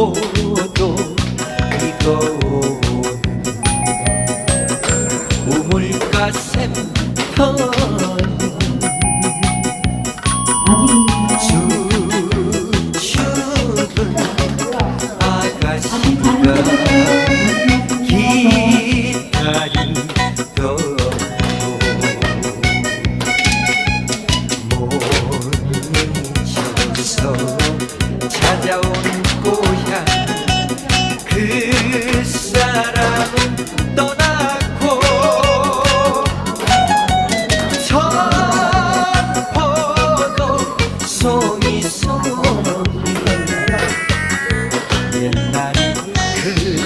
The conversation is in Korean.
포도 이거는 우물가 샘터 춤추는 아가씨가 잊혀서 찾아온 고향 소원 옛날이 그